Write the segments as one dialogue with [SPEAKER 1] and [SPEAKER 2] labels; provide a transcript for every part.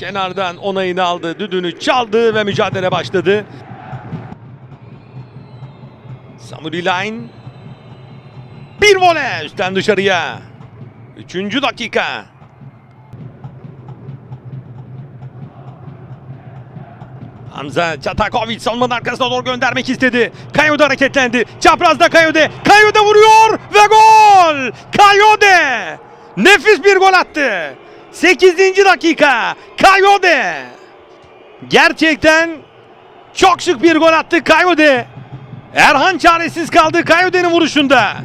[SPEAKER 1] Kenardan onayını aldı, düdüğünü çaldı ve mücadele başladı. Samuri Line. Bir vole üstten dışarıya. Üçüncü dakika. Hamza Çatakovic savunmanın arkasına doğru göndermek istedi. Kayode hareketlendi. Çaprazda Kayode. Kayode vuruyor ve gol! Kayode! Nefis bir gol attı. 8. dakika. Kayode! Gerçekten çok şık bir gol attı Kayode. Erhan çaresiz kaldı Kayode'nin vuruşunda.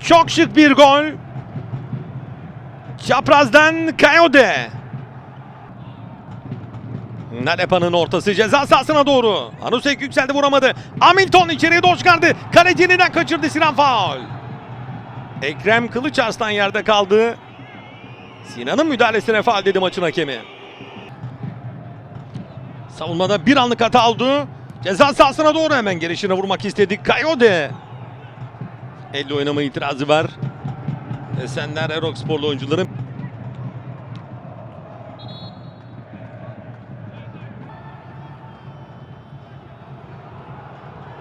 [SPEAKER 1] Çok şık bir gol. Çaprazdan Kayode. Nadepa'nın ortası ceza sahasına doğru. Anusek yükseldi vuramadı. Hamilton içeriye doğru çıkardı. Kaleci neden kaçırdı Sinan faul. Ekrem Kılıç Arslan yerde kaldı. Sinan'ın müdahalesine faul dedi maçın hakemi. Savunmada bir anlık hata oldu. Ceza sahasına doğru hemen gelişine vurmak istedi. Kayode. Elle oynama itirazı var. Esenler Erok sporlu oyuncuların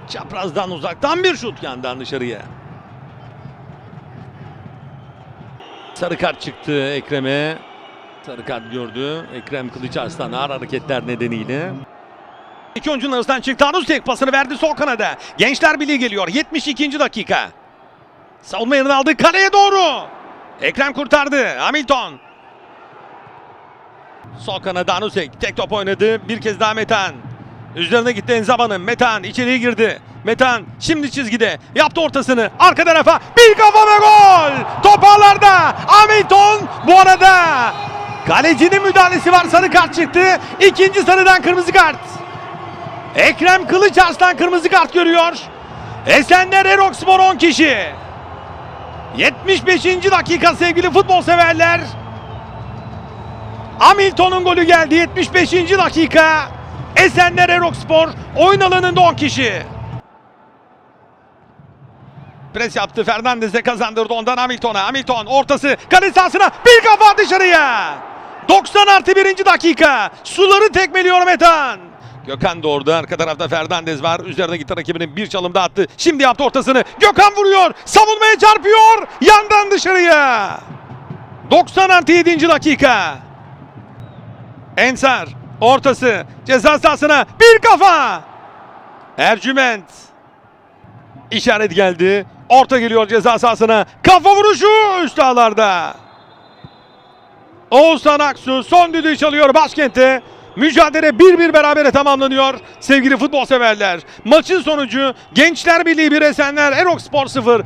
[SPEAKER 1] Çaprazdan uzaktan bir şut yandan dışarıya. Sarı kart çıktı Ekrem'e. Sarı kart gördü. Ekrem Kılıç Arslan ağır hareketler nedeniyle. İki oyuncunun arasından çıktı. Aruz tek pasını verdi sol kanada. Gençler Birliği geliyor. 72. dakika. Savunma yerine aldı. Kaleye doğru. Ekrem kurtardı. Hamilton. Sol kanada Anusek. Tek top oynadı. Bir kez daha Metan. Üzerine gitti Enzaba'nın. Metan içeriye girdi. Metan şimdi çizgide. Yaptı ortasını. Arka tarafa. Bir kafa ve gol. Toparlarda. Hamilton bu arada. Kalecinin müdahalesi var. Sarı kart çıktı. İkinci sarıdan kırmızı kart. Ekrem Kılıç Arslan kırmızı kart görüyor. Esenler Erok Spor 10 kişi. 75. dakika sevgili futbol severler. Hamilton'un golü geldi 75. dakika. Esenler Erok Spor oyun alanında 10 kişi. Pres yaptı Fernandez'e kazandırdı ondan Hamilton'a. Hamilton ortası kale sahasına bir kafa dışarıya. 90 artı 1. dakika. Suları tekmeliyor Metan. Gökhan da orada. Arka tarafta Fernandez var. Üzerine gitti rakibinin bir çalım daha attı. Şimdi yaptı ortasını. Gökhan vuruyor. Savunmaya çarpıyor. Yandan dışarıya. 90 artı 7. dakika. Ensar ortası ceza sahasına bir kafa. Ercüment. İşaret geldi. Orta geliyor ceza sahasına. Kafa vuruşu üst ağlarda. Oğuzhan Aksu son düdüğü çalıyor başkentte. Mücadele 1-1 berabere tamamlanıyor sevgili futbol severler. Maçın sonucu Gençler Birliği 1 Esenler Erok Spor 0.